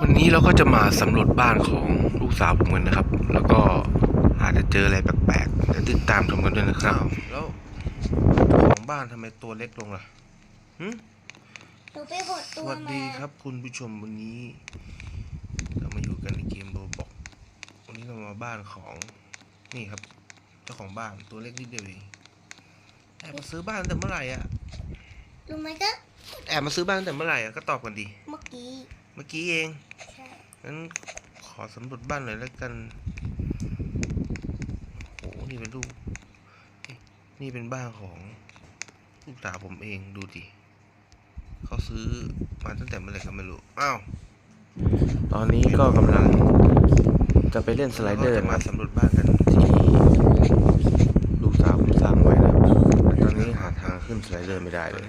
วันนี้เราก็จะมาสำรวจบ้านของลูกสาวผมกันนะครับ แล้วก็อาจจะเจออะไรแปลกๆเดี๋ยวติดตามชมกันด้วยนะครับ แล้วเจ้าของบ้านทำไมตัวเล็กลงล่ะหึหนูไปหดสตัววัสมาดีครับ คุณผู้ชมวันนี้ เรามาอยู่กันในเกมโรบอกวันนี้เรามาบ้านของนี่ครับ เจ้าของบ้านตัวเล็กนิดเดียวเองแอบมาซื้อบ้านตั้งแต่เมื่อไหร่อะรู้ไหมก็แอบมาซื้อบ้านตั้งแต่เมื่อไหร่อะก็ตอบกันดี เมื่อกี้เมื่อกี้เองใช่งั้นขอสำรวจบ้านหน่อยแล้วกันโอ้โหนี่เป็นรูปนี่นี่เป็นบ้านของลูกสาวผมเองดูดิเขาซื้อมาตั้งแต่เมื่อไหร่ก็ไม่รู้อ้าวตอนนี้ก็กำลังจะไปเล่นสไลเดอร์มาสำรวจบ้านกันที่ลูกสาวผมสร้างไว้นะครับแต่ตอนนี้หาทางขึ้นสไลเดอร์ไม่ได้เลย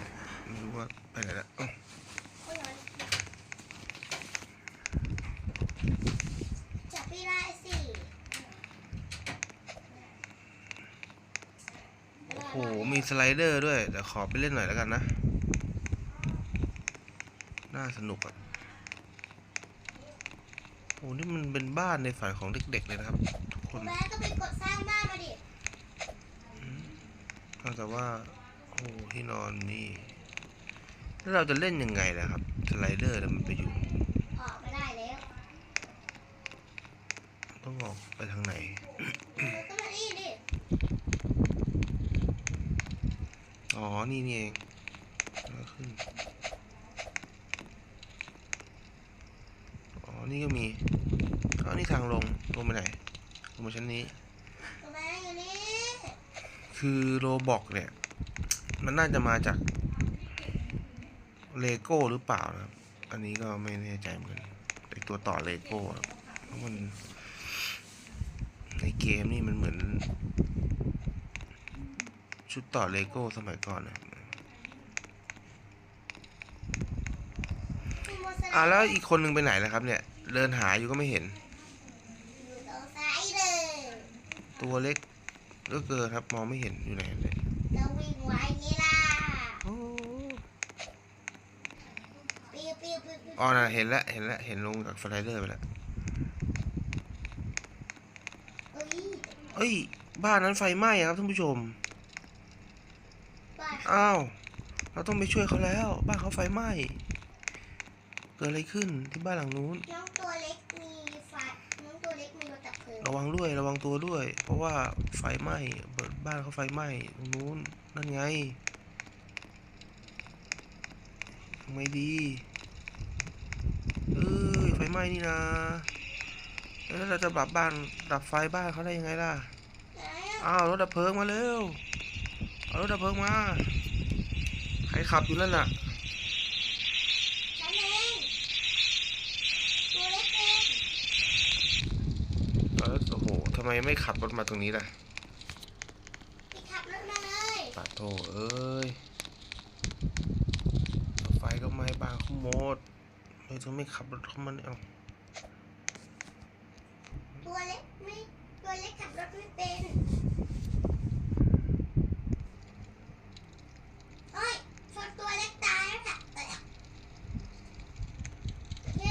ไม่รู้ว่าไปไหนแล้วอ้าว จับพี่ได้สิ โอ้โห มี สไลเดอร์ด้วยเดี๋ยวขอไปเล่นหน่อยแล้วกันนะ น่าสนุกอะโอ้นี่มันเป็นบ้านในฝันของเด็กๆเลยนะครับ ทุกคนแม่ก็ไปกดสร้างบ้านมาดินอกจากว่าโอ้ที่นอนนี่แล้วเราจะเล่นยังไงล่ะครับสไลเดอร์แล้วมันไปอยู่ออกไม่ได้แล้วต้องออกไปทางไหนหนูก็มานี่ดิ อ๋อ นี่นี่เองแล้วขึ้น อ๋อ นี่ก็มีอ๋อนี่ทางลง ลงไปไหน ลงมาชั้นนี้ม่อยู่นี่คือโรบอกเนี่ย มันน่าจะมาจากเลโก้หรือเปล่านะครับ อันนี้ก็ไม่แน่ใจเหมือนกันไอตัวต่อเลโก้ครับเพราะมัน ในเกมนี่มันเหมือน ชุดต่อเลโก้สมัยก่อนนะครับมีโมเสสอะแล้วอีกคนหนึ่งไปไหนแล้วครับเนี่ย เดินหาอยู่ก็ไม่เห็นอยู่ตรงซ้ายเลยตัวเล็กเหลือเกินครับ มองไม่เห็นอยู่ไหนเลยจะวิ่งไว้นี่ล่ะโอ้ปิ้วปิ้วปิ้วปิ้วอ๋อน่ะเห็นแล้วเห็นแล้วเห็นลงจากสไลเดอร์ไปแล้วเอ้ยเอ้ยบ้านนั้นไฟไหม้อะครับท่านผู้ชมบ้าน อ้าว เราต้องไปช่วยเขาแล้ว บ้านเขาไฟไหม้ เกิดอะไรขึ้นที่บ้านหลังนู้น น้องตัวเล็กมีไฟน้องตัวเล็กมีรถดับเพลิงระวังด้วย ระวังตัวด้วย เพราะว่าไฟไหม้ บ้านเขาไฟไหม้ตรงนู้น นั่นไงทำไงดี เอ้ย ไฟไหม้นี่นะแล้วเราจะดับบ้าน ดับไฟบ้านเขาได้ยังไงล่ะไหนอะอ้าว รถดับเพลิงมาเร็ว เอารถดับเพลิงมา ใครขับอยู่นั่นน่ะฉันเองตัวเล็กเองเออโอ้โหทำไมไม่ขับรถมาตรงนี้ล่ะไปขับรถมาเลยปาโถเอ้ยไฟก็ไหม้บ้านเขาหมดเลยถึงไม่ขับรถเข้ามาเนี่ยเอาตัวเล็กไม่ตัวเล็กขับรถไม่เป็นเอ้ยชนตัวเล็กตายแล้วค่ะแต่โอเค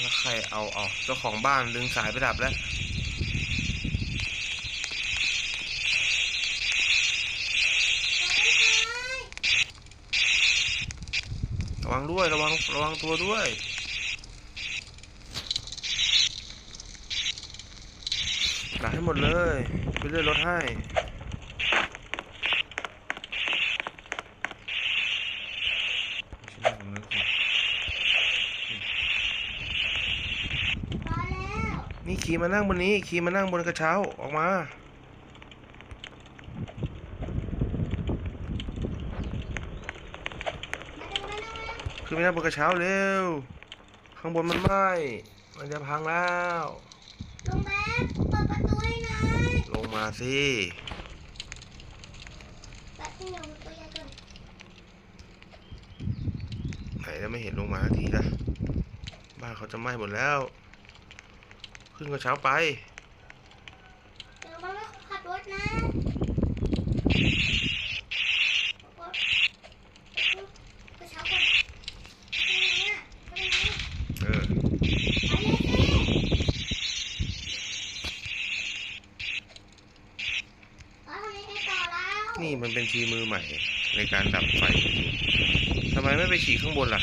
แล้วใครเอาเอาเจ้าของบ้านดึงสายไปดับแล้วระวังด้วยระวังระวังตัวด้วยดักให้หมดเลยไปเลื่อนรถให้ พอแล้ว นี่ขี่มานั่งบนนี้ขี่มานั่งบนกระเช้าออกมามาดูมาดูมาดูขึ้นไปนั่งบนกระเช้าเร็ว ข้างบนมันไหม้มันจะพังแล้วลุงแบ๊บเปิดประตูให้หน่อยลงมาสิแป๊บนึงเดี๋ยวมันตัวใหญ่ก่อนไหนแล้วไม่เห็นลงมาสักทีละบ้านเขาจะไหม้หมดแล้ว พึ่งก็เช้าไปเดี๋ยวมาไม่ขับรถนะกระเช้าก่อนเออนี่มันเป็นทีมือใหม่ในการดับไฟ ทำไมไม่ไปฉีกข้างบนล่ะ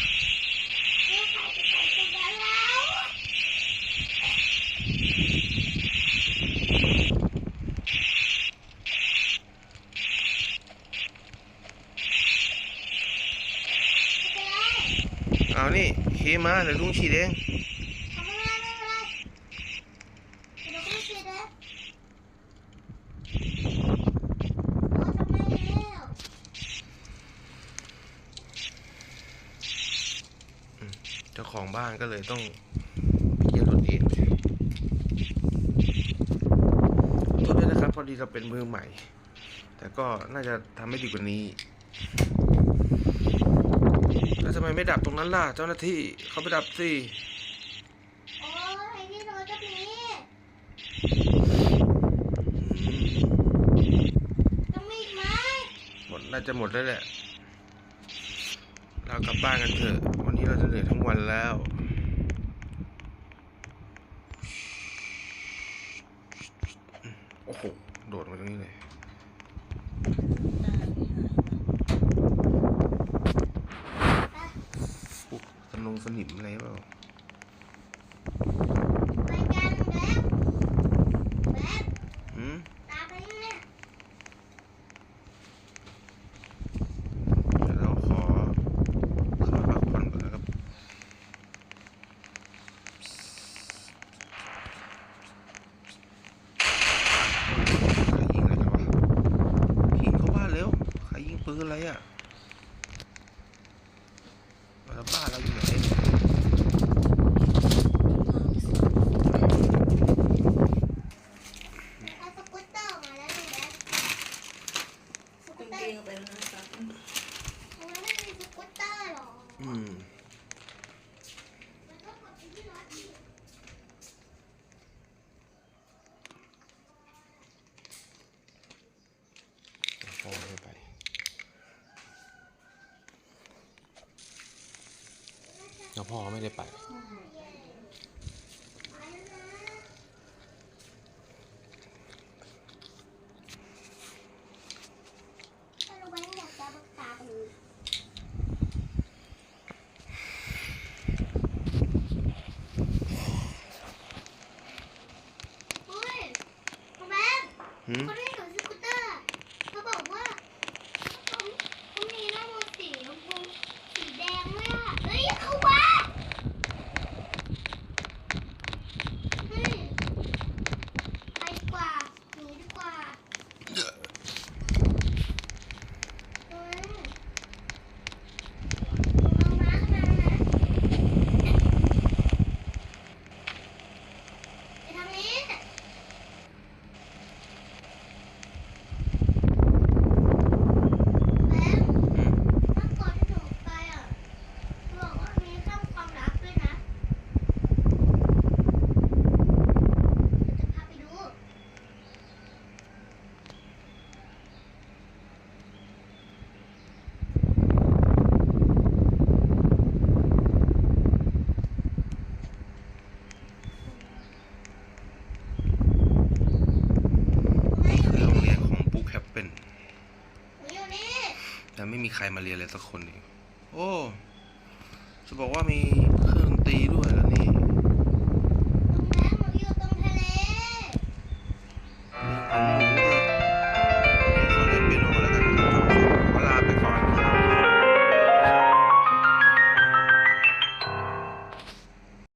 เอานี่เคมาเดี๋ยวลุงฉีดเองทำอะไรไม่เป็นไรเดี๋ยวก็ฉีดแล้วโอ้ทำไมแล้วเจ้าของบ้านก็เลยต้องเยียรถเองขอโทษด้วยนะครับ พอดีเราเป็นมือใหม่ แต่ก็น่าจะทำให้ดีกว่านี้ แล้วทำไมไม่ดับตรงนั้นล่ะ เจ้าหน้าที่เขาไปดับสิโอ้ยที่รถก็มีต้องมีอีกไหมหมดน่าจะหมดแล้วแหละ เรากลับบ้านกันเถอะ วันนี้เราจะเหนื่อยทั้งวันแล้ว โอ้โห โดดมาตรงนี้เลย อุ๊ยสน งสนิมอะไรเปล่า ไปกันแบ๊บแบ๊บ หืม ตามไปนี่เนี่ย เดี๋ยวเราขอเข้าพักผ่อนก่อนนะครับ ใครยิงอะไรกันวะยิงเข้าบ้านเร็ว ใครยิงปืนอะไรอะ แล้วบ้านเราอยู่ไหน เอาสกูตเตอร์มาแล้วดูแบ๊บสกู กา ต ง เต เก อร์ งเอาไปแล้วนะครับ มันไม่มีสกูตเตอร์หรอ อืม มันก็กดไปที่รถดิ พ่อไม่ไปแล้ว พ่อไม่ได้ไปมาแล้วนะถ้ารู้ไหมอยากจะบักตาไปเลยเฮ้ยคุณแม่ หืม คนที่ถือสกูตเตอร์เขาบอกว่าเขาเขามีหน้ามือสีชมพูสีแดงด้วยอะเฮ้ยอย่าเข้ามาเฮ้ยไปดีกว่าหนีดีกว่าเฮ้ยเอามาขึ้นมานะไปทางนี้ แม่ถ้าก่อนที่หนูไปอะบอกว่ามีเครื่องความรักด้วยนะเดี๋ยวจะพาไปดู นี่คือโรงเรียนของปุ๊กแฮปเป็น หนูอยู่นี่ แต่ไม่มี ใครมาเรียนเลยสักคนเองโอ้ จะบอกว่ามีเครื่องดนตรีด้วย